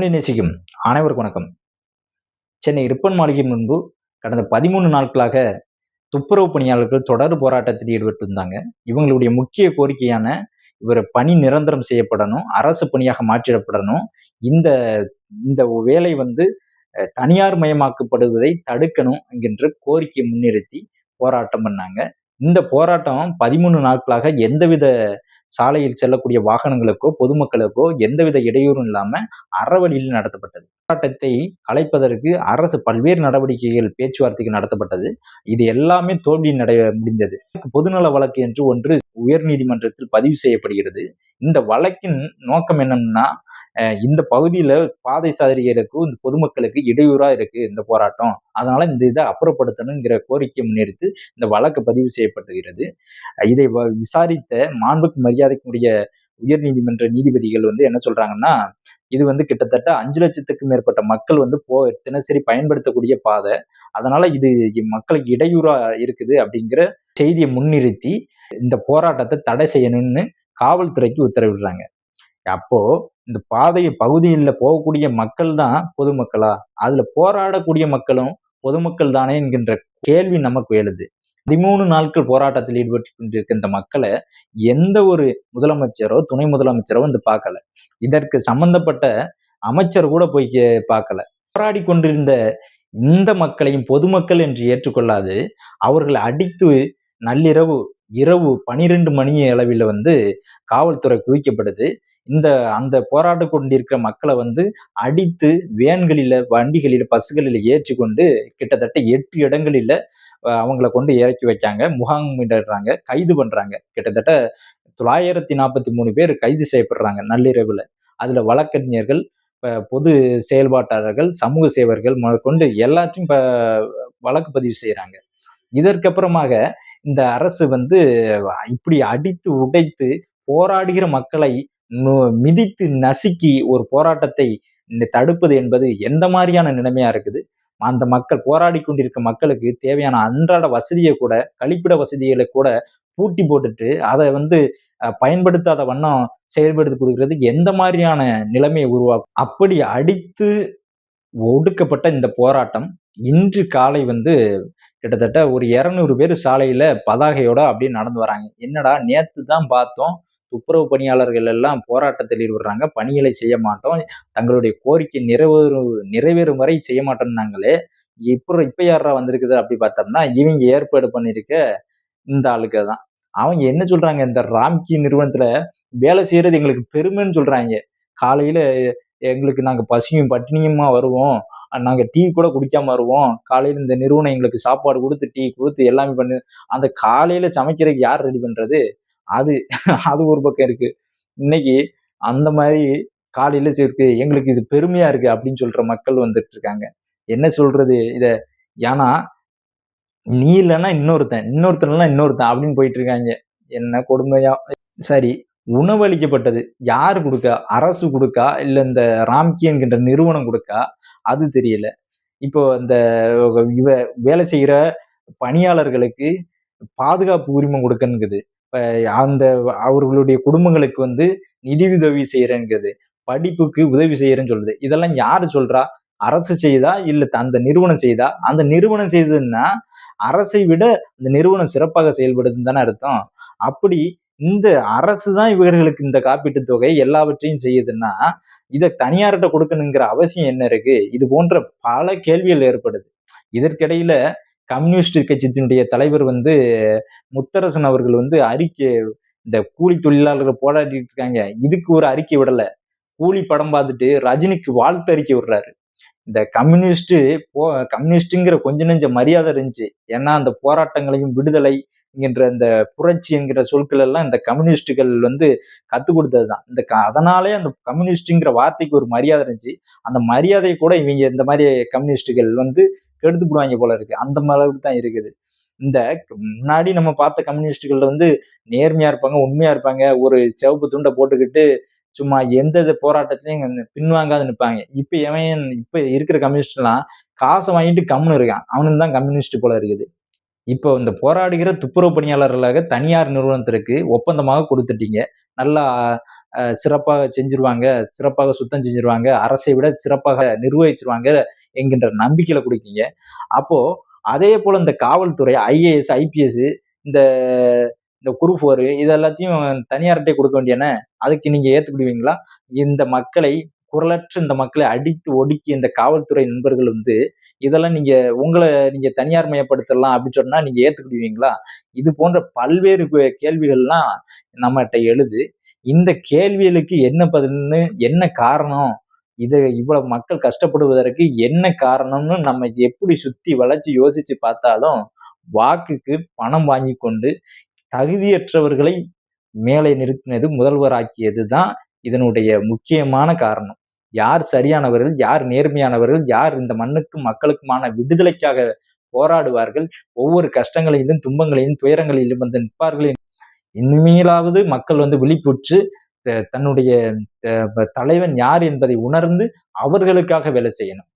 தமிழை நேசிக்கும் அனைவருக்கும் வணக்கம். சென்னை ரிப்பன் மாளிகை முன்பு கடந்த பதிமூணு நாட்களாக துப்புரவு பணியாளர்கள் தொடர் போராட்டத்தில் ஈடுபட்டு இருந்தாங்க இவங்களுடைய முக்கிய கோரிக்கையான இவர் பணி நிரந்தரம் செய்யப்படணும் அரசு பணியாக மாற்றிடப்படணும். இந்த இந்த வேலை வந்து தனியார் மயமாக்கப்படுவதை தடுக்கணும் என்கின்ற கோரிக்கையை முன்னிறுத்தி போராட்டம் பண்ணாங்க. இந்த போராட்டம் பதிமூணு நாட்களாக எந்தவித சாலையில் செல்லக்கூடிய வாகனங்களுக்கோ பொதுமக்களுக்கோ எந்தவித இடையூறும் இல்லாமல் அறவழியில் நடத்தப்பட்டது. போராட்டத்தை அழைப்பதற்கு அரசு பல்வேறு நடவடிக்கைகள் பேச்சுவார்த்தைக்கு நடத்தப்பட்டது. இது எல்லாமே தோல்வி நடைய முடிந்தது. பொதுநல வழக்கு என்று ஒன்று உயர் நீதிமன்றத்தில் பதிவு செய்யப்படுகிறது. இந்த வழக்கின் நோக்கம் என்னன்னா இந்த பகுதியில பாதை சாதரிகளுக்கும் இந்த பொதுமக்களுக்கு இடையூறா இருக்கு இந்த போராட்டம். அதனால இந்த இதை அப்புறப்படுத்தணுங்கிற கோரிக்கை முன்னிறுத்து இந்த வழக்கு பதிவு செய்யப்படுகிறது இதை விசாரித்த மாண்புக்கு மரியாதைக்குரிய உயர் நீதிமன்ற நீதிபதிகள் வந்து என்ன சொல்றாங்கன்னா இது வந்து கிட்டத்தட்ட அஞ்சு லட்சத்துக்கும் மேற்பட்ட மக்கள் வந்து போ தினசரி பயன்படுத்தக்கூடிய பாதை. அதனால இது மக்களுக்கு இடையூறா இருக்குது அப்படிங்கிற செய்தியை முன்னிறுத்தி இந்த போராட்டத்தை தடை செய்யணும்னு காவல்துறைக்கு உத்தரவிடுறாங்க. அப்போ இந்த பாதை பகுதியில் போகக்கூடிய மக்கள் தான் பொதுமக்களா? அதுல போராடக்கூடிய மக்களும் பொதுமக்கள் தானே என்கின்ற கேள்வி நமக்கு எழுது. பதிமூணு நாட்கள் போராட்டத்தில் ஈடுபட்டு கொண்டிருக்க இந்த மக்களை எந்த ஒரு முதலமைச்சரோ துணை முதலமைச்சரோ வந்து பார்க்கல. இதற்கு சம்பந்தப்பட்ட அமைச்சர் கூட போய் பார்க்கல. போராடி கொண்டிருந்த இந்த மக்களையும் பொதுமக்கள் என்று ஏற்றுக்கொள்ளாது அவர்களை அடித்து நள்ளிரவு இரவு பனிரெண்டு மணி அளவில் வந்து காவல்துறை குவிக்கப்படுது. இந்த அந்த போராட்டம் கொண்டிருக்கிற மக்களை வந்து அடித்து வேன்களில வண்டிகளில பஸ்களில் ஏற்றி கொண்டு கிட்டத்தட்ட எட்டு இடங்களில அவங்கள கொண்டு இறக்கி வைக்காங்க. முகாமிடுறாங்க கைது பண்றாங்க. கிட்டத்தட்ட தொள்ளாயிரத்தி நாற்பத்தி மூணு பேர் கைது செய்யப்படுறாங்க நள்ளிரவுல. அதுல வழக்கறிஞர்கள் பொது செயல்பாட்டாளர்கள் சமூக சேவர்கள் கொண்டு எல்லாத்தையும் வழக்கு பதிவு செய்யறாங்க இதற்கப்புறமாக இந்த அரசு வந்து இப்படி அடித்து உடைத்து போராடுகிற மக்களை மிதித்து நசுக்கி ஒரு போராட்டத்தை தடுப்பது என்பது எந்த மாதிரியான நிலைமையா இருக்குது? அந்த மக்கள் போராடி கொண்டிருக்க மக்களுக்கு தேவையான அன்றாட வசதியை கூட கழிப்பிட வசதிகளை கூட பூட்டி போட்டுட்டு அதை வந்து பயன்படுத்தாத வண்ணம் செயல்படுத்தி கொடுக்கறது எந்த மாதிரியான நிலைமையை உருவாக்கும்? அப்படி அடித்து ஒடுக்கப்பட்ட இந்த போராட்டம் இன்று காலை வந்து கிட்டத்தட்ட ஒரு இரநூறு பேர் சாலையில பதாகையோட அப்படியே நடந்து வராங்க. என்னடா நேத்து தான் பார்த்தோம். துப்புரவு பணியாளர்கள் எல்லாம் போராட்டத்தில் ஈடுபடுறாங்க. பணிகளை செய்ய மாட்டோம். தங்களுடைய கோரிக்கை நிறைவேறும் நிறைவேறும் வரை செய்ய மாட்டோம்னாங்களே. இப்போ இப்போ யாரா வந்திருக்குது அப்படி பார்த்தோம்னா இவங்க ஏற்பாடு பண்ணியிருக்க இந்த ஆளுக்கு தான். அவங்க என்ன சொல்றாங்க? இந்த ராம்கி நிறுவனத்துல வேலை செய்யறது எங்களுக்கு பெருமைன்னு சொல்றாங்க. காலையில எங்களுக்கு நாங்கள் பசியும் பட்டினியுமா வருவோம். நாங்கள் டீ கூட குடிக்காம வருவோம். காலையில் இந்த நிறுவனம் எங்களுக்கு சாப்பாடு கொடுத்து டீ கொடுத்து எல்லாமே பண்ணு. அந்த காலையில் சமைக்கிறதுக்கு யார் ரெடி பண்ணுறது அது அது ஒரு பக்கம் இருக்குது இன்னைக்கு அந்த மாதிரி காலையில் சேர்க்கு எங்களுக்கு இது பெருமையாக இருக்குது அப்படின்னு சொல்கிற மக்கள் வந்துட்டு இருக்காங்க. என்ன சொல்கிறது இதை? ஏன்னா நீ இல்லைன்னா இன்னொருத்தன் இன்னொருத்தன் இன்னொருத்தன் அப்படின்னு போயிட்டு இருக்காங்க. என்ன கொடுமையா? சரி உணவளிக்கப்பட்டது. யார் கொடுக்கா? அரசு கொடுக்கா? இல்லை இந்த ராம்கி என்கின்ற நிறுவனம் கொடுக்கா? அது தெரியல. இப்போ இந்த இவ வேலை செய்கிற பணியாளர்களுக்கு பாதுகாப்பு உரிமம் கொடுக்கணுங்குது. அந்த அவர்களுடைய குடும்பங்களுக்கு வந்து நிதி உதவி செய்யறேங்கிறது படிப்புக்கு உதவி செய்கிறேன்னு சொல்லுது. இதெல்லாம் யார் சொல்கிறா அரசு செய்தா? இல்லை அந்த நிறுவனம் செய்தா? அந்த நிறுவனம் செய்ததுன்னா அரசை விட அந்த நிறுவனம் சிறப்பாக செயல்படுதுன்னு தானே அர்த்தம். அப்படி இந்த அரசு தான் இவர்களுக்கு இந்த காப்பீட்டு தொகை எல்லாவற்றையும் செய்யுதுன்னா இதை தனியார்கிட்ட கொடுக்கணுங்கிற அவசியம் என்ன இருக்கு? இது போன்ற பல கேள்விகள் ஏற்படுது. இதற்கிடையில கம்யூனிஸ்ட் கட்சியினுடைய தலைவர் வந்து முத்தரசன் அவர்கள் வந்து அறிக்கை இந்த கூலி தொழிலாளர்கள் போராடிட்டு இருக்காங்க. இதுக்கு ஒரு அறிக்கை விடல. கூலி படம் பார்த்துட்டு ரஜினிக்கு வாழ்த்து அறிக்கை விடுறாரு. இந்த கம்யூனிஸ்ட் போ கம்யூனிஸ்ட்டுங்கிற கொஞ்ச நெஞ்ச மரியாதை இருந்துச்சு. ஏன்னா அந்த போராட்டங்களையும் விடுதலை என்கின்ற இந்த புரட்சி என்கிற சொற்கள் எல்லாம் இந்த கம்யூனிஸ்டுகள் வந்து கற்றுக் கொடுத்தது தான் இந்த அதனாலே அந்த கம்யூனிஸ்டுங்கிற வார்த்தைக்கு ஒரு மரியாதை இருந்துச்சு. அந்த மரியாதை கூட இவங்க இந்த மாதிரி கம்யூனிஸ்டுகள் வந்து கெடுத்து போடுவாங்க போல இருக்கு. அந்த அளவுக்கு தான் இருக்குது. இந்த முன்னாடி நம்ம பார்த்த கம்யூனிஸ்டுகள் வந்து நேர்மையா இருப்பாங்க உண்மையா இருப்பாங்க. ஒரு சிவப்பு துண்டை போட்டுக்கிட்டு சும்மா எந்த போராட்டத்திலையும் பின்வாங்காது நிற்பாங்க இப்ப எவன் இப்ப இருக்கிற கம்யூனிஸ்ட் எல்லாம் காசை வாங்கிட்டு கம்முன்னு இருக்கான். அவனுக்கு தான் கம்யூனிஸ்ட் போல இருக்குது. இப்போ இந்த போராடுகிற துப்புரவு பணியாளர்களாக தனியார் நிறுவனத்திற்கு ஒப்பந்தமாக கொடுத்துட்டீங்க. நல்லா சிறப்பாக செஞ்சிருவாங்க சிறப்பாக சுத்தம் செஞ்சிருவாங்க அரசை விட சிறப்பாக நிர்வகிச்சிருவாங்க என்கின்ற நம்பிக்கையில கொடுக்கீங்க. அப்போ அதே போல இந்த காவல்துறை ஐஏஎஸ் ஐபிஎஸ் இந்த இந்த குரூப் ஃபோர் இது எல்லாத்தையும் தனியார்கிட்டே கொடுக்க வேண்டியன அதுக்கு நீங்க ஏற்றுக்கிடுவீங்களா இந்த மக்களை குரலற்ற இந்த மக்களை அடித்து ஒடுக்கி இந்த காவல்துறை நண்பர்கள் வந்து இதெல்லாம் நீங்க உங்களை நீங்க தனியார் மயப்படுத்தலாம் அப்படின்னு சொன்னா நீங்க ஏத்துக்கிடுவீங்களா? இது போன்ற பல்வேறு கேள்விகள்லாம் நம்மகிட்ட எழுது. இந்த கேள்விகளுக்கு என்ன பதில்னு என்ன காரணம்? இது இவ்வளவு மக்கள் கஷ்டப்படுவதற்கு என்ன காரணம்னு நம்ம எப்படி சுத்தி வளைச்சு யோசிச்சு பார்த்தாலும் வாக்குக்கு பணம் வாங்கி கொண்டு தகுதியற்றவர்களை மேலே நிறுத்தினது முதல்வராக்கியது தான் இதனுடைய முக்கியமான காரணம். யார் சரியானவர்கள் யார் நேர்மையானவர்கள் யார் இந்த மண்ணுக்கும் மக்களுக்குமான விடுதலைக்காக போராடுவார்கள் ஒவ்வொரு கஷ்டங்களிலும் துன்பங்களையும் துயரங்களிலும் வந்து நிற்பார்கள். இனிமேலாவது மக்கள் வந்து விழிப்புற்று தன்னுடைய தலைவன் யார் என்பதை உணர்ந்து அவர்களுக்காக வேலை செய்யணும்.